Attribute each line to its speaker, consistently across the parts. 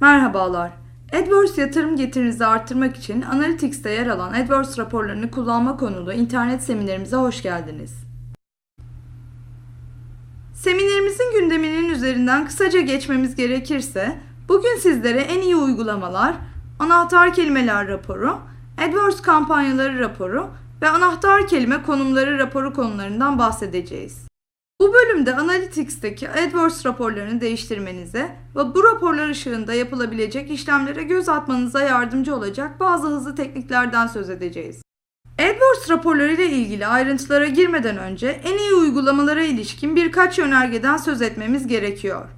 Speaker 1: Merhabalar. AdWords yatırım getirinizi artırmak için Analytics'te yer alan AdWords raporlarını kullanma konulu internet seminerimize hoş geldiniz. Seminerimizin gündeminin üzerinden kısaca geçmemiz gerekirse, bugün sizlere en iyi uygulamalar, anahtar kelimeler raporu, AdWords kampanyaları raporu ve anahtar kelime konumları raporu konularından bahsedeceğiz. Bu bölümde Analytics'teki AdWords raporlarını değiştirmenize ve bu raporlar ışığında yapılabilecek işlemlere göz atmanıza yardımcı olacak bazı hızlı tekniklerden söz edeceğiz. AdWords raporları ile ilgili ayrıntılara girmeden önce en iyi uygulamalara ilişkin birkaç yönergeden söz etmemiz gerekiyor.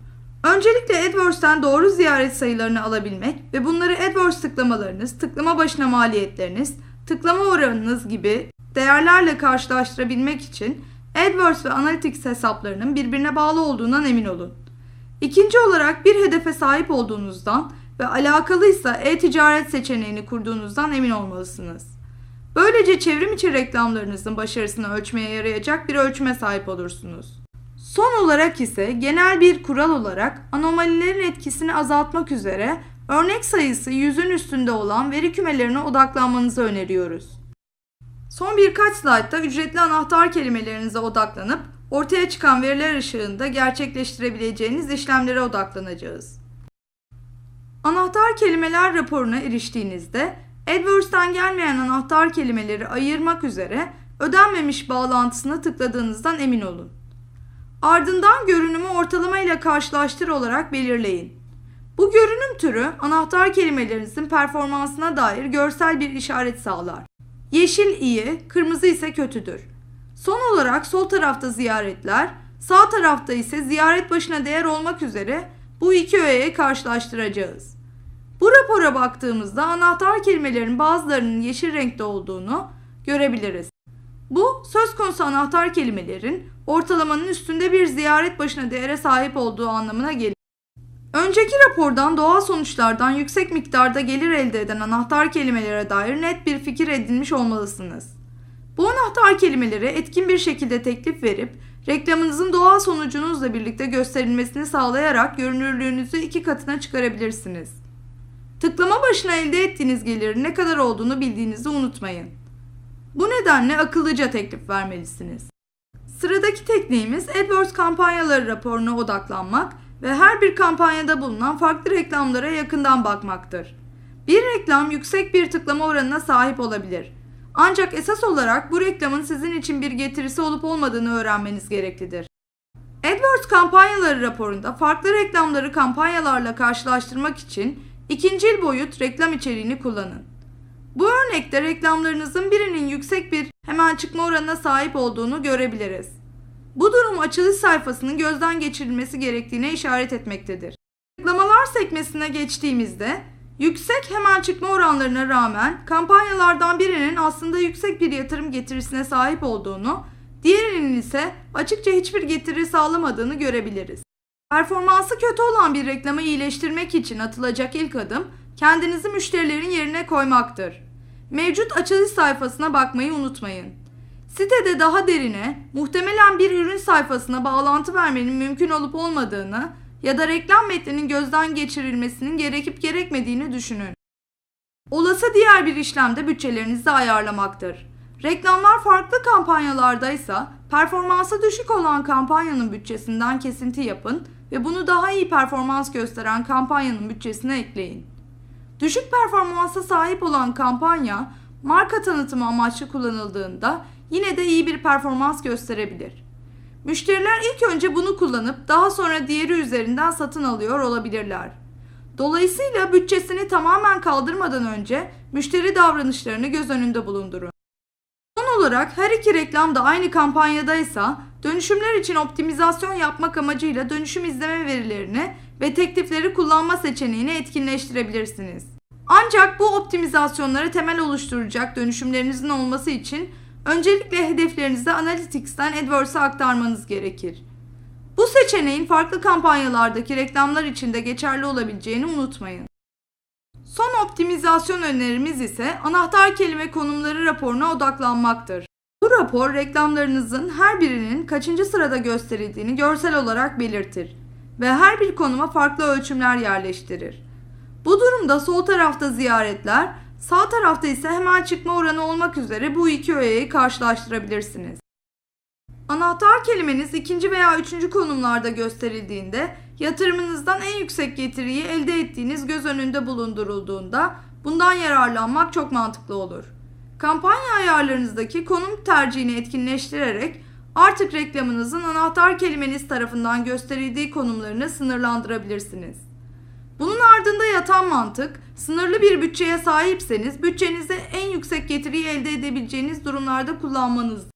Speaker 1: Öncelikle AdWords'ten doğru ziyaret sayılarını alabilmek ve bunları AdWords tıklamalarınız, tıklama başına maliyetleriniz, tıklama oranınız gibi değerlerle karşılaştırabilmek için AdWords ve Analytics hesaplarının birbirine bağlı olduğundan emin olun. İkinci olarak bir hedefe sahip olduğunuzdan ve alakalıysa e-ticaret seçeneğini kurduğunuzdan emin olmalısınız. Böylece çevrim içi reklamlarınızın başarısını ölçmeye yarayacak bir ölçüme sahip olursunuz. Son olarak ise genel bir kural olarak anomalilerin etkisini azaltmak üzere örnek sayısı yüzün üstünde olan veri kümelerine odaklanmanızı öneriyoruz. Son birkaç slaytta ücretli anahtar kelimelerinize odaklanıp ortaya çıkan veriler ışığında gerçekleştirebileceğiniz işlemlere odaklanacağız. Anahtar kelimeler raporuna eriştiğinizde AdWords'tan gelmeyen anahtar kelimeleri ayırmak üzere ödenmemiş bağlantısına tıkladığınızdan emin olun. Ardından görünümü ortalama ile karşılaştır olarak belirleyin. Bu görünüm türü anahtar kelimelerinizin performansına dair görsel bir işaret sağlar. Yeşil iyi, kırmızı ise kötüdür. Son olarak sol tarafta ziyaretler, sağ tarafta ise ziyaret başına değer olmak üzere bu iki öğeyi karşılaştıracağız. Bu rapora baktığımızda anahtar kelimelerin bazılarının yeşil renkte olduğunu görebiliriz. Bu söz konusu anahtar kelimelerin ortalamanın üstünde bir ziyaret başına değere sahip olduğu anlamına gelir. Önceki rapordan doğal sonuçlardan yüksek miktarda gelir elde eden anahtar kelimelere dair net bir fikir edinmiş olmalısınız. Bu anahtar kelimeleri etkin bir şekilde teklif verip reklamınızın doğal sonucunuzla birlikte gösterilmesini sağlayarak görünürlüğünüzü iki katına çıkarabilirsiniz. Tıklama başına elde ettiğiniz gelirin ne kadar olduğunu bildiğinizi unutmayın. Bu nedenle akıllıca teklif vermelisiniz. Sıradaki tekniğimiz AdWords kampanyaları raporuna odaklanmak ve her bir kampanyada bulunan farklı reklamlara yakından bakmaktır. Bir reklam yüksek bir tıklama oranına sahip olabilir. Ancak esas olarak bu reklamın sizin için bir getirisi olup olmadığını öğrenmeniz gereklidir. AdWords kampanyaları raporunda farklı reklamları kampanyalarla karşılaştırmak için ikincil boyut reklam içeriğini kullanın. Bu örnekte reklamlarınızın birinin yüksek bir hemen çıkma oranına sahip olduğunu görebiliriz. Bu durum açılış sayfasının gözden geçirilmesi gerektiğine işaret etmektedir. Tıklamalar sekmesine geçtiğimizde yüksek hemen çıkma oranlarına rağmen kampanyalardan birinin aslında yüksek bir yatırım getirisine sahip olduğunu, diğerinin ise açıkça hiçbir getiri sağlamadığını görebiliriz. Performansı kötü olan bir reklamı iyileştirmek için atılacak ilk adım kendinizi müşterilerin yerine koymaktır. Mevcut açılış sayfasına bakmayı unutmayın. Sitede daha derine, muhtemelen bir ürün sayfasına bağlantı vermenin mümkün olup olmadığını ya da reklam metninin gözden geçirilmesinin gerekip gerekmediğini düşünün. Olası diğer bir işlem de bütçelerinizi ayarlamaktır. Reklamlar farklı kampanyalardaysa performansı düşük olan kampanyanın bütçesinden kesinti yapın ve bunu daha iyi performans gösteren kampanyanın bütçesine ekleyin. Düşük performansa sahip olan kampanya marka tanıtımı amaçlı kullanıldığında yine de iyi bir performans gösterebilir. Müşteriler ilk önce bunu kullanıp daha sonra diğeri üzerinden satın alıyor olabilirler. Dolayısıyla bütçesini tamamen kaldırmadan önce müşteri davranışlarını göz önünde bulundurun. Son olarak her iki reklam da aynı kampanyadaysa dönüşümler için optimizasyon yapmak amacıyla dönüşüm izleme verilerini ve teklifleri kullanma seçeneğini etkinleştirebilirsiniz. Ancak bu optimizasyonları temel oluşturacak dönüşümlerinizin olması için öncelikle hedeflerinizi Analytics'ten AdWords'a aktarmanız gerekir. Bu seçeneğin farklı kampanyalardaki reklamlar için de geçerli olabileceğini unutmayın. Son optimizasyon önerimiz ise anahtar kelime konumları raporuna odaklanmaktır. Bu rapor reklamlarınızın her birinin kaçıncı sırada gösterildiğini görsel olarak belirtir ve her bir konuma farklı ölçümler yerleştirir. Bu durumda sol tarafta ziyaretler, sağ tarafta ise hemen çıkma oranı olmak üzere bu iki öğeyi karşılaştırabilirsiniz. Anahtar kelimeniz ikinci veya üçüncü konumlarda gösterildiğinde yatırımınızdan en yüksek getiriyi elde ettiğiniz göz önünde bulundurulduğunda bundan yararlanmak çok mantıklı olur. Kampanya ayarlarınızdaki konum tercihini etkinleştirerek artık reklamınızın anahtar kelimeniz tarafından gösterildiği konumlarını sınırlandırabilirsiniz. Bunun ardında yatan mantık, sınırlı bir bütçeye sahipseniz bütçenizi en yüksek getiriyi elde edebileceğiniz durumlarda kullanmanızdır.